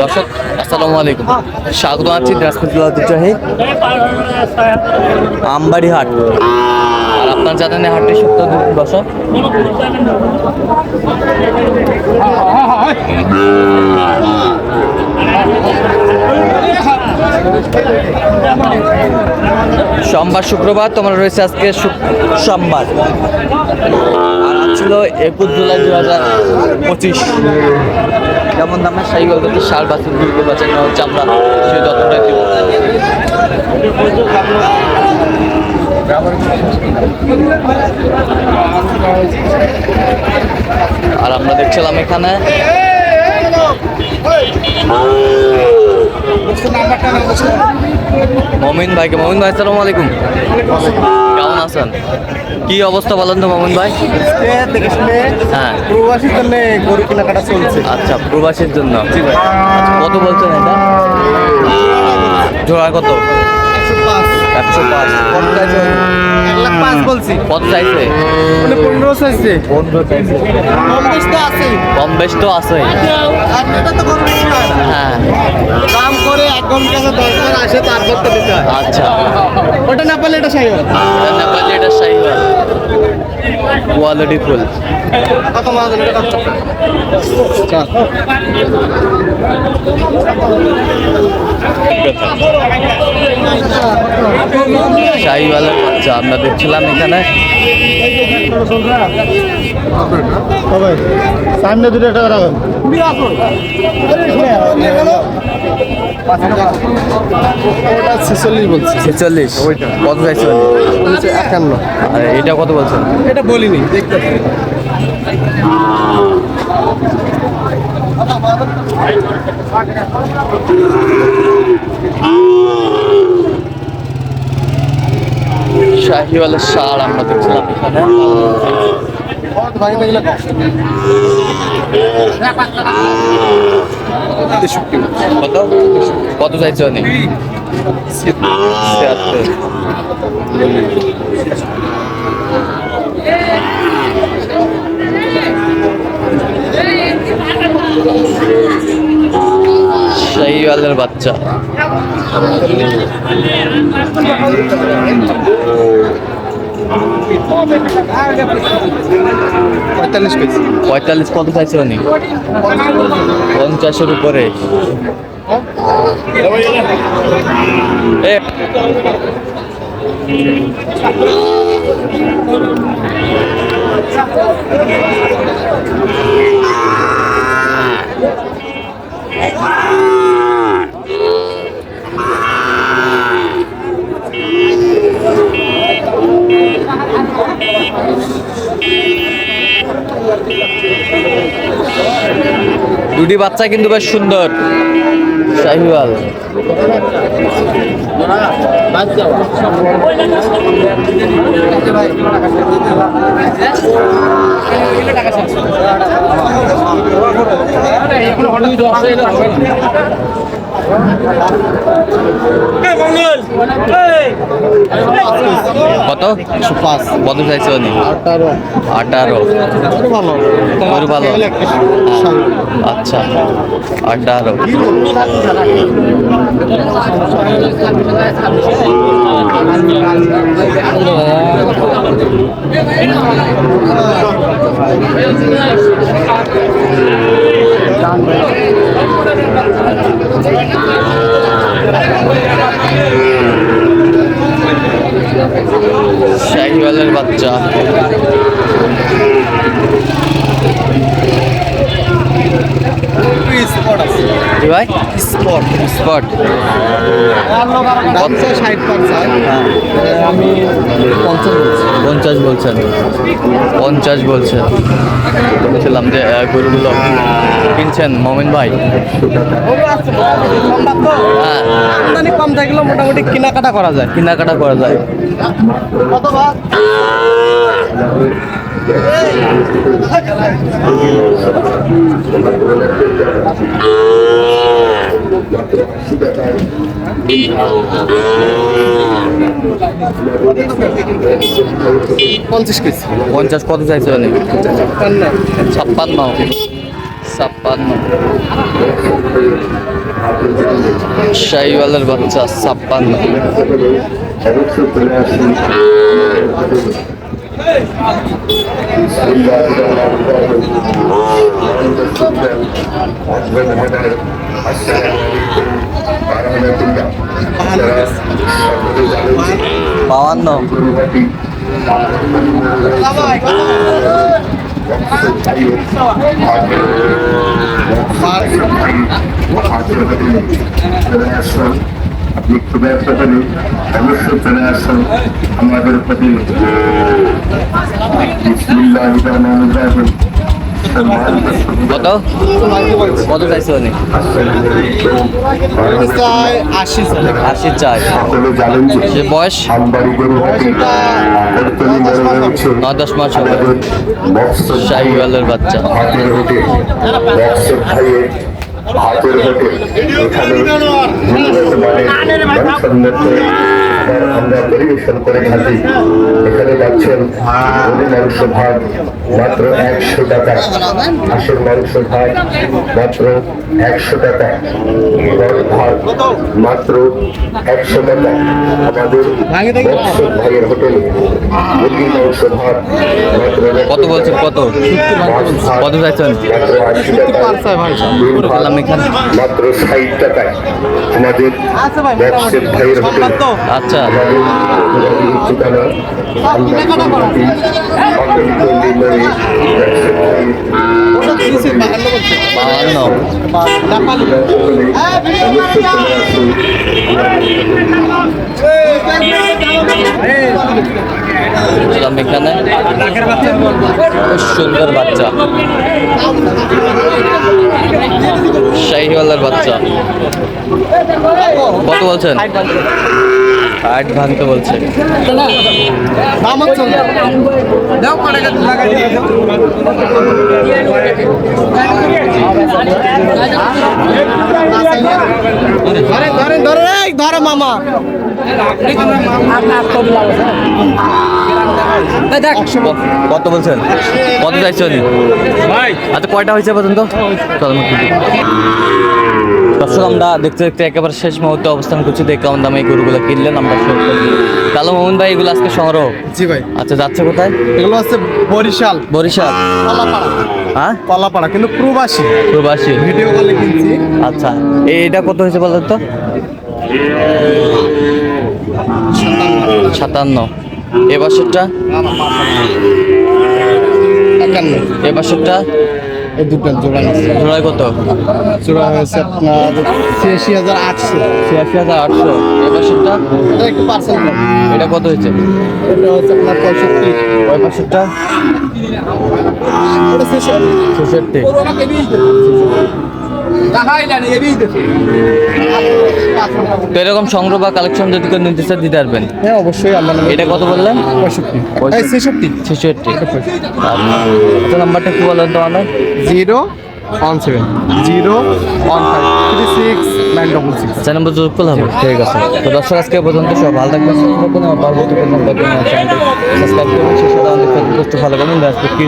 দর্শক, আসসালামু আলাইকুম। স্বাগত আছি রাজপুতুল্লাহ জেলা আমবাড়ি হাট আর আপনার জানেন হাটে হাটটি সত্য সোমবার শুক্রবার তোমার রয়েছে আজকে সোমবার আর ছিল একুশ জুলাই দু হাজার পঁচিশ কেমন দামে সাই গল্পতে সার বাছুর দুর্গ বাঁচানো হচ্ছে আমরা সেই তথ্যটাই দিব আর আমরা দেখছিলাম এখানে মমিন ভাইকে মমিন ভাই আসসালামু আলাইকুম। কেমন আছেন? কি অবস্থা বলেন তো মমিন ভাই? হ্যাঁ। প্রবাসীর জন্য গরু কেনাকাটা চলছে। আচ্ছা প্রবাসীর জন্য। কত বলছেন এটা? জোড়া কত? একশো পাঁচ। কত চাইছে? এক লাখ পাঁচ বলছি। কত চাইছে? মানে পনেরো চাইছে। পনেরো চাইছে। কম বেশ তো আছে কম বেশ তো হয় দাম করে এখন দরকার আসে তারপর তো দিতে হয়। আচ্ছা। ওটা না পারলে এটা সাই এটা নেপালি এটা সাইওয়াল কোয়ালিটি ফুল। শাহিওয়ালের বাচ্চা আমরা দেখছিলাম এখানে। সবাই সামনে দুটো টাকা রাখুন ওটা ছেচল্লিশ বলছি। ছেচল্লিশ। কত একান্ন। আর এটা কত বলছেন? এটা বলিনি। দেখতে শাহিওয়ালের সার আমরা দেখছিলাম এখানে। কত কত শাহিওয়ালের বাচ্চা পঁয়তাল্লিশ পঁয়তাল্লিশ কত চাইছে উনি? পঞ্চাশের উপরে। এ, দুটি বাচ্চা কিন্তু বেশ সুন্দর। শাহিওয়াল। কত? পাঁচ। কত চাইছে উনি আঠারো। আঠারো। ভালো। ভালো? আচ্ছা। আঠারো। শাহিওয়ালের বাচ্চা। স্পট আছে। জি ভাই। স্পট। স্পট। ষাট আমি পঞ্চাশ বলছি। পঞ্চাশ বলছেন। পঞ্চাশ বলছেন। বলছিলাম যে গরুগুলো কিনছেন মমিন ভাই। হ্যাঁ। আমদানি কম থাকলেও মোটামুটি কেনাকাটা করা যায়। কেনাকাটা করা যায়। কত পঞ্চাশ কেজি। পঞ্চাশ কত চাইছে ছাপ্পান্ন। ছাপ্পান্ন। ছাপ্পান্ন। শাহিওয়ালের বাচ্চা ছাপ্পান্ন। বাউান্ন আপনি একটু ব্যবসা অবশ্যই চলে আসুন আমাদের প্রতি। বিসমিল্লাহ রহমান রাহিম। কত? কত চাইছে উনি? চাই আশি চাই সকলে জানেন যে সে বয়স? নয় দশ মাস হবে। মৎস্য বাচ্চা। হাতের হোটেল এখানে খাবার আমরা পরিবেশন করে থাকি এখানে পাচ্ছেন গরু মাংস ভাত মাত্র একশো টাকা। হাঁসের মাংস ভাত মাত্র একশো টাকা। রড ভাত মাত্র একশো টাকা। আমাদের মৎস্য ভাইয়ের হোটেলে মুরগির মাংস ভাত মাত্র কত বলছেন? কত? কত চাইছেন? মাত্র আশি টাকা মাত্র ষাট টাকায়। আমাদের ব্যবসায়িক ভাইয়ের হোটেল। আচ্ছা। আমাদের ঠিকানা এখানে। সুন্দর বাচ্চা। শাহিওয়ালের বাচ্চা। কত বলছেন? আট ভাঙতে বলছে। ধরো মামা কত বলছেন? কত চাইছে উনি আচ্ছা কয়টা হয়েছে পর্যন্ত? দর্শক আমরা দেখতে দেখতে একেবারে শেষ মুহূর্তে অবস্থান করছি। দেখে কেমন দামে এই গরুগুলো কিনলেন আমরা। কালো মোহন ভাই এগুলো আজকে সংগ্রহ? জি ভাই। আচ্ছা যাচ্ছে কোথায়? এগুলো হচ্ছে বরিশাল। বরিশাল। হ্যাঁ? কলাপাড়া কিন্তু প্রবাসী। প্রবাসী। ভিডিও কলে কিনছি। আচ্ছা এটা কত হয়েছে বলেন তো? সাতান্ন। এ বছরটা? একান্ন। এ বছরটা? এই দুটো জোড়া আছে। জোড়ায় কত? জোড়া হয়েছে আপনার ছিয়াশি হাজার আটশো। ছিয়াশি হাজার আটশো। এ সেটা এটা একটু পার্সেল এটা কত হয়েছে? এটা হচ্ছে আপনার পঁয়ষট্টি। ছেষট্টি। ছেষট্টি। তো এরকম সংগ্রহ বা কালেকশন যদি কেউ নিতে দিতে পারবেন? হ্যাঁ অবশ্যই আমরা এটা কত বললেন? পঁয়ষট্টি। ছেষট্টি। ছেষট্টি। আচ্ছা নাম্বারটা কি বলেন তো আমাদের zero one seven. Zero one five. Three six nine double six. চার নম্বর যোগ করলে হবে। ঠিক আছে। তো দর্শক আজকে পর্যন্ত সব ভালো থাকবেন সুস্থ থাকবেন আমার পরবর্তী পর্যন্ত চ্যানেলটি সাবস্ক্রাইব করবেন। সেই সাথে আমাদের ফেসবুক ফলো করবেন কি